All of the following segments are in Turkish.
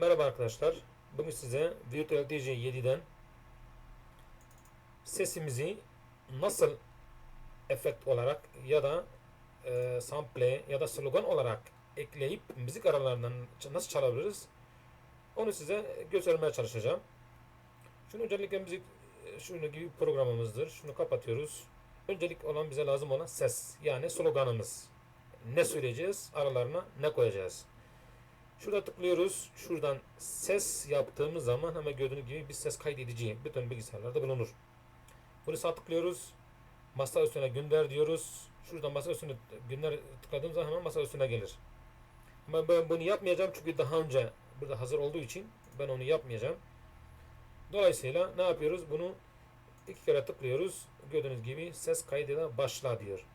Merhaba arkadaşlar. Bugün size Virtual DJ 7'den sesimizi nasıl efekt olarak ya da e, sample ya da slogan olarak ekleyip müzik aralarından nasıl çalabiliriz onu size göstermeye çalışacağım. Şunu öncelikle müzik e, şunu gibi programımızdır. Şunu kapatıyoruz. Öncelik olan bize lazım olan ses yani sloganımız. Ne söyleyeceğiz? Aralarına ne koyacağız? Şurada tıklıyoruz. Şuradan ses yaptığımız zaman hemen gördüğünüz gibi bir ses kaydedici bütün bilgisayarlarda bulunur. Bunu sağ tıklıyoruz. Masa üstüne gönder diyoruz. Şuradan masa üstüne gönder tıkladığımız zaman hemen masa üstüne gelir. Ama ben bunu yapmayacağım çünkü daha önce burada hazır olduğu için ben onu yapmayacağım. Dolayısıyla ne yapıyoruz? Bunu iki kere tıklıyoruz. Gördüğünüz gibi ses kaydına başla diyor.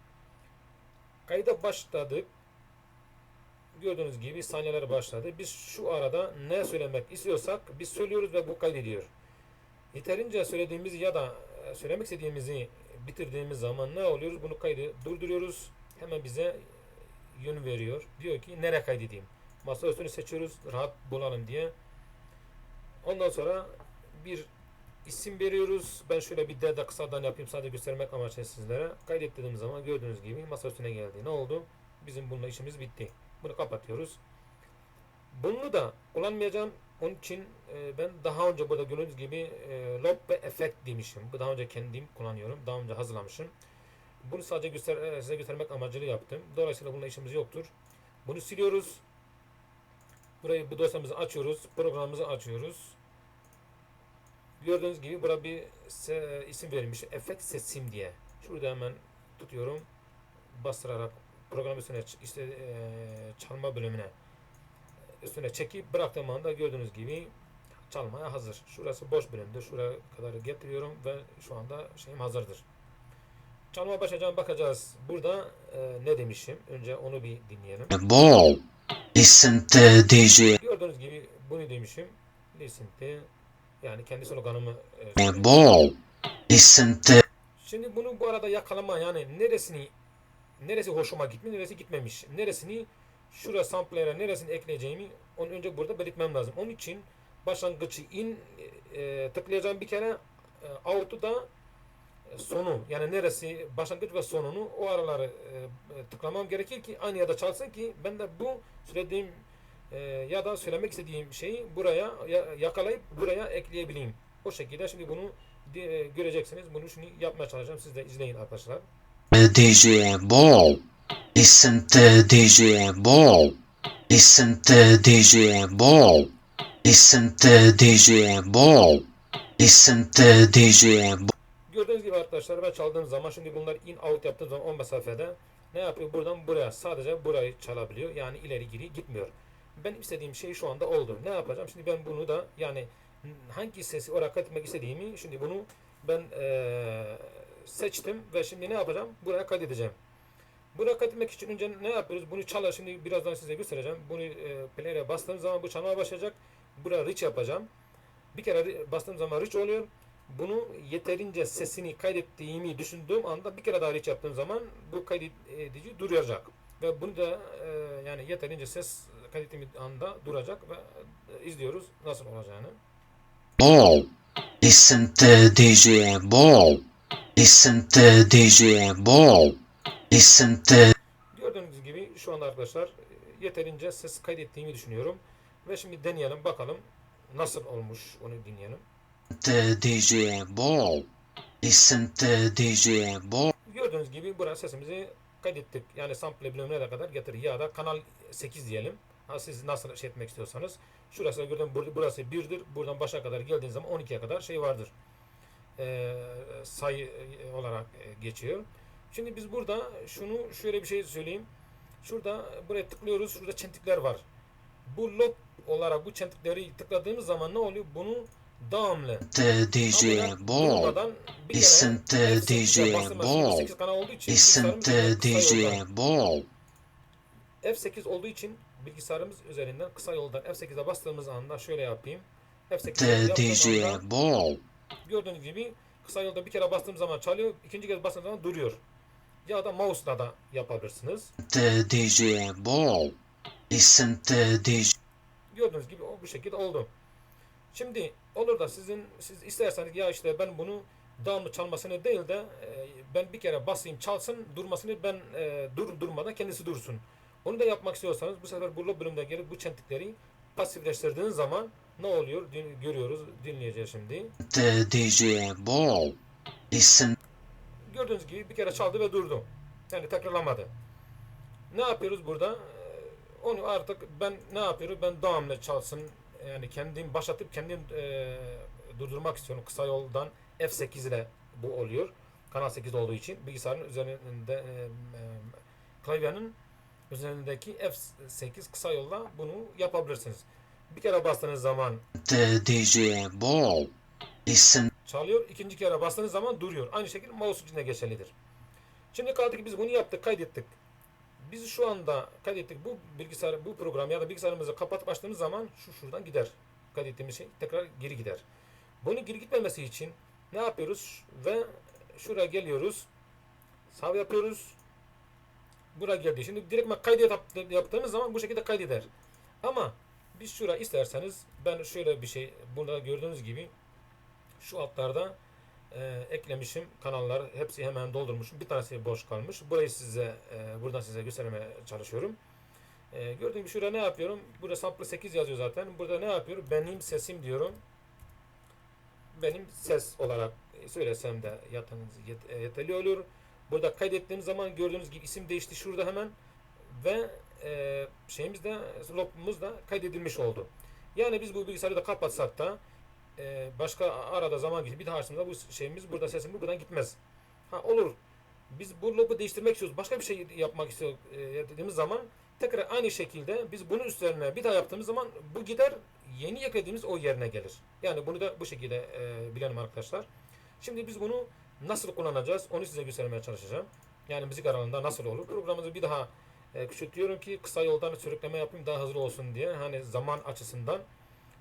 Kayda başladık gördüğünüz gibi saniyeler başladı. Biz şu arada ne söylemek istiyorsak biz söylüyoruz ve bu kaydediyor. Yeterince söylediğimiz ya da e, söylemek istediğimizi bitirdiğimiz zaman ne oluyoruz? Bunu kaydı durduruyoruz. Hemen bize yön veriyor. Diyor ki nereye kaydedeyim? Masa üstünü seçiyoruz rahat bulalım diye. Ondan sonra bir isim veriyoruz. Ben şöyle bir de kısadan yapayım sadece göstermek amaçlı sizlere. Kaydettiğim zaman gördüğünüz gibi masa üstüne geldi. Ne oldu? Bizim bununla işimiz bitti. Bunu kapatıyoruz. Bunu da kullanmayacağım. Onun için e, ben daha önce burada gördüğünüz gibi e, loop ve efekt demişim. Bu daha önce kendim kullanıyorum. Daha önce hazırlamışım. Bunu sadece göster e, size göstermek amacıyla yaptım. Dolayısıyla bununla işimiz yoktur. Bunu siliyoruz. Burayı bu dosyamızı açıyoruz. Programımızı açıyoruz. Gördüğünüz gibi burada bir isim verilmiş. Efekt sesim diye. Şurada hemen tutuyorum. Bastırarak program üstüne işte eee, çalma bölümüne üstüne çekip bıraktığım anda gördüğünüz gibi çalmaya hazır. Şurası boş bölümdür. Şuraya kadar getiriyorum ve şu anda şeyim hazırdır. Çalmaya başlayacağım bakacağız. Burada ne demişim? Önce onu bir dinleyelim. Ball. Listen to DJ. Gördüğünüz gibi bunu demişim. Listen to yani kendi sloganımı söyledim. Ball. Listen to Şimdi bunu bu arada yakalama yani neresini neresi hoşuma gitmiş, neresi gitmemiş. Neresini şura sample'lere neresini ekleyeceğimi onu önce burada belirtmem lazım. Onun için başlangıcı in e, tıklayacağım bir kere e, out'u da e, sonu yani neresi başlangıç ve sonunu o araları e, e, tıklamam gerekir ki aynı yerde çalsın ki ben de bu söylediğim e, ya da söylemek istediğim şeyi buraya ya- yakalayıp buraya ekleyebileyim. O şekilde şimdi bunu göreceksiniz. Bunu şimdi yapmaya çalışacağım. Siz de izleyin arkadaşlar. DJ Ball. Listen to DJ Ball. Listen to DJ Ball. Listen to DJ Ball. Listen to DJ Ball. Gördüğünüz gibi arkadaşlar ben çaldığım zaman şimdi bunlar in out yaptığım zaman 10 mesafede ne yapıyor? Buradan buraya sadece burayı çalabiliyor. Yani ileri geri gitmiyor. Ben istediğim şey şu anda oldu. Ne yapacağım? Şimdi ben bunu da yani hangi sesi oraya kaydetmek istediğimi şimdi bunu ben eee, seçtim ve şimdi ne yapacağım? Buraya kaydedeceğim. Buraya kaydetmek için önce ne yapıyoruz? Bunu çalar. Şimdi birazdan size göstereceğim. Bunu e, player'e bastığım zaman bu çalmaya başlayacak. Buraya reach yapacağım. Bir kere re- bastığım zaman reach oluyor. Bunu yeterince sesini kaydettiğimi düşündüğüm anda bir kere daha reach yaptığım zaman bu kaydedici duracak. Ve bunu da e, yani yeterince ses kaydettiğim anda duracak ve e, izliyoruz nasıl olacağını. Ball. Listen to DJ Ball. Listen to DJ Ball. Listen to Gördüğünüz gibi şu anda arkadaşlar e, yeterince ses kaydettiğimi düşünüyorum. Ve şimdi deneyelim bakalım nasıl olmuş onu dinleyelim. to DJ Ball. Listen to DJ Ball. Gördüğünüz gibi buraya sesimizi kaydettik. Yani sample bölümüne kadar getir ya da kanal 8 diyelim. Ha, siz nasıl şey etmek istiyorsanız. Şurası gördüm bur- burası 1'dir. Buradan başa kadar geldiğiniz zaman 12'ye kadar şey vardır. Ee, sayı e, olarak e, geçiyor. Şimdi biz burada şunu şöyle bir şey söyleyeyim. Şurada buraya tıklıyoruz. Şurada çentikler var. Bu loop olarak bu çentikleri tıkladığımız zaman ne oluyor? Bunu devamlı DJ Ball. F8'e DJ Ball. 8 kanal olduğu için Listen to bilgisayarımız üzerinden kısa DJ Ball. F8 olduğu için bilgisayarımız üzerinden kısa yoldan F8'e bastığımız anda şöyle yapayım. To F8'e yaptığım DJ Ball. Gördüğünüz gibi kısa yolda bir kere bastığım zaman çalıyor, ikinci kez bastığım zaman duruyor. Ya da mouse'la da yapabilirsiniz. DJ Ball. Listen to DJ Gördüğünüz gibi o bu şekilde oldu. Şimdi olur da sizin siz isterseniz ya işte ben bunu devamlı çalmasını değil de e, ben bir kere basayım çalsın durmasını ben e, dur durmadan kendisi dursun. Onu da yapmak istiyorsanız bu sefer bu bölümde gelip bu çentikleri pasifleştirdiğiniz zaman ne oluyor Din- görüyoruz dinleyeceğiz şimdi. The DJ Ball. Listen Gördüğünüz gibi bir kere çaldı ve durdu. Yani tekrarlamadı. Ne yapıyoruz burada? Ee, Onu artık ben ne yapıyorum? Ben devamlı çalsın. Yani kendim başlatıp kendim e, durdurmak istiyorum. Kısa yoldan F8 ile bu oluyor. Kanal 8 olduğu için bilgisayarın üzerinde e, e, klavyenin üzerindeki F8 kısa yolla bunu yapabilirsiniz. Bir kere bastığınız zaman DJ Ball. Listen çalıyor. İkinci kere bastığınız zaman duruyor. Aynı şekilde mouse için de geçerlidir. Şimdi kaldı ki biz bunu yaptık, kaydettik. Biz şu anda kaydettik bu bilgisayar, bu program ya da bilgisayarımızı kapatıp açtığımız zaman şu şuradan gider. Kaydettiğimiz şey tekrar geri gider. Bunu geri gitmemesi için ne yapıyoruz? Ve şuraya geliyoruz. Sağ yapıyoruz. Buraya geldi. Şimdi direkt yap- yaptığımız zaman bu şekilde kaydeder. Ama biz şuraya isterseniz ben şöyle bir şey burada gördüğünüz gibi şu altlarda e, eklemişim kanallar. Hepsi hemen doldurmuşum. Bir tanesi boş kalmış. Burayı size e, buradan size göstermeye çalışıyorum. E, gördüğünüz gibi şurada ne yapıyorum? Burada sample 8 yazıyor zaten. Burada ne yapıyorum? Benim sesim diyorum. Benim ses olarak söylesem de yet- yeterli olur burada kaydettiğim zaman gördüğünüz gibi isim değişti şurada hemen ve e, şeyimiz de lopumuz da kaydedilmiş oldu yani biz bu bilgisayarı da kapatsak da e, başka arada zaman geçip bir daha açtığımızda bu şeyimiz burada sesimiz buradan gitmez. Ha olur. Biz bu lobu değiştirmek istiyoruz. Başka bir şey yapmak istiyoruz e, dediğimiz zaman tekrar aynı şekilde biz bunun üstlerine bir daha yaptığımız zaman bu gider yeni eklediğimiz o yerine gelir. Yani bunu da bu şekilde e, bilelim arkadaşlar. Şimdi biz bunu nasıl kullanacağız onu size göstermeye çalışacağım. Yani müzik aralığında nasıl olur? Programımızı bir daha e, küçültüyorum ki kısa yoldan sürükleme yapayım daha hızlı olsun diye. Hani zaman açısından.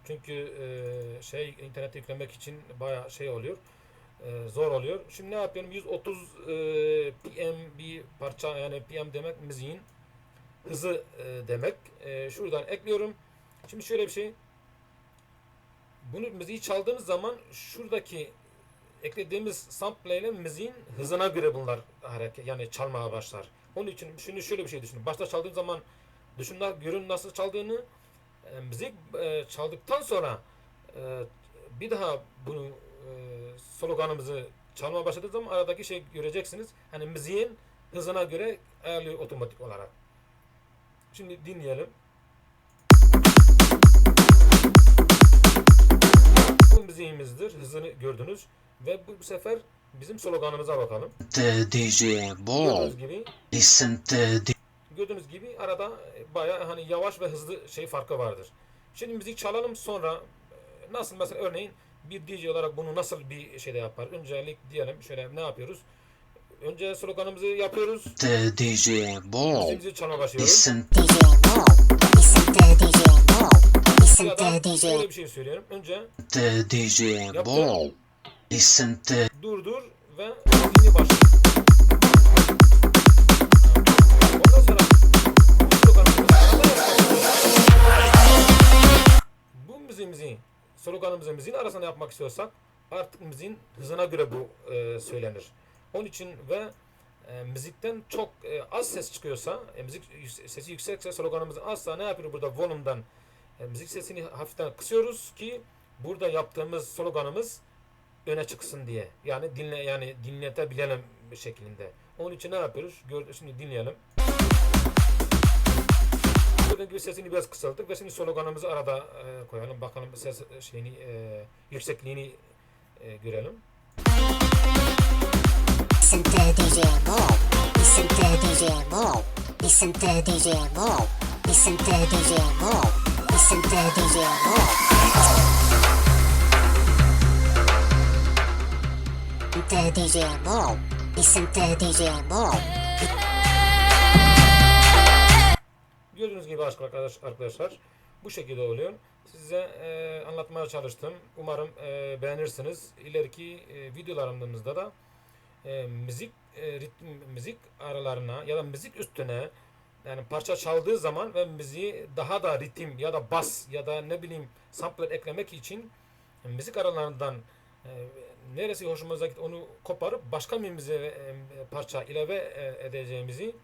Çünkü e, şey internete yüklemek için bayağı şey oluyor. e, zor oluyor. Şimdi ne yapıyorum? 130 e, PM bir parça yani PM demek müziğin hızı e, demek. E, şuradan ekliyorum. Şimdi şöyle bir şey. Bunu müziği çaldığımız zaman şuradaki eklediğimiz sample ile müziğin hızına göre bunlar hareket yani çalmaya başlar. Onun için şimdi şöyle bir şey düşünün. Başta çaldığım zaman düşünün görün nasıl çaldığını e, müzik e, çaldıktan sonra e, bir daha bunu e, sloganımızı çalmaya başladığı zaman aradaki şey göreceksiniz. Hani müziğin hızına göre ayarlıyor otomatik olarak. Şimdi dinleyelim. Bu müziğimizdir. Hızını gördünüz. Ve bu, bu sefer bizim sloganımıza bakalım. DJ Ball. Gibi Listen gördüğünüz gibi arada bayağı hani yavaş ve hızlı şey farkı vardır. Şimdi müzik çalalım sonra e, nasıl mesela örneğin bir DJ olarak bunu nasıl bir şeyde yapar? Öncelik diyelim şöyle ne yapıyoruz? Önce sloganımızı yapıyoruz. DJ Ball. Müziğimizi çalmaya başlıyoruz. Listen DJ Ball. Listen DJ Ball. Listen DJ şöyle bir şey söyleyelim. Önce DJ Ball. Listen to durdur ve müziğini başla. Bu sloganımızı bu müziğimizi sloganımızı müziğin arasında yapmak istiyorsak artık müziğin hızına göre bu e, söylenir. Onun için ve e, müzikten çok e, az ses çıkıyorsa, e, müzik sesi yüksekse sloganımız azsa ne yapıyoruz burada volümden e, müzik sesini hafiften kısıyoruz ki burada yaptığımız sloganımız öne çıksın diye. Yani dinle yani dinletebilelim şeklinde. Onun için ne yapıyoruz? Gör, şimdi dinleyelim. Gördüğünüz gibi sesini biraz kısalttık ve şimdi sloganımızı arada e, koyalım. Bakalım ses şeyini e, yüksekliğini e, görelim. Listen DJ Ball. Listen DJ Ball. Listen DJ Ball. Listen DJ Ball. Listen DJ Ball. Listen to DJ Ball. Listen to DJ Ball. Gördüğünüz gibi aşk arkadaş, arkadaşlar bu şekilde oluyor. Size e, anlatmaya çalıştım. Umarım e, beğenirsiniz. İleriki e, videolarımızda da e, müzik e, ritim müzik aralarına ya da müzik üstüne yani parça çaldığı zaman ve müziği daha da ritim ya da bas ya da ne bileyim sampler eklemek için müzik aralarından e, neresi hoşumuza gitti onu koparıp başka bir müziğe e, parça ilave e, edeceğimizi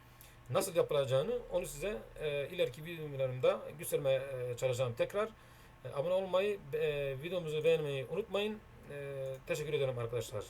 nasıl yapılacağını onu size e, ileriki videolarımda göstermeye e, çalışacağım tekrar. E, abone olmayı, e, videomuzu beğenmeyi unutmayın. E, teşekkür ederim arkadaşlar.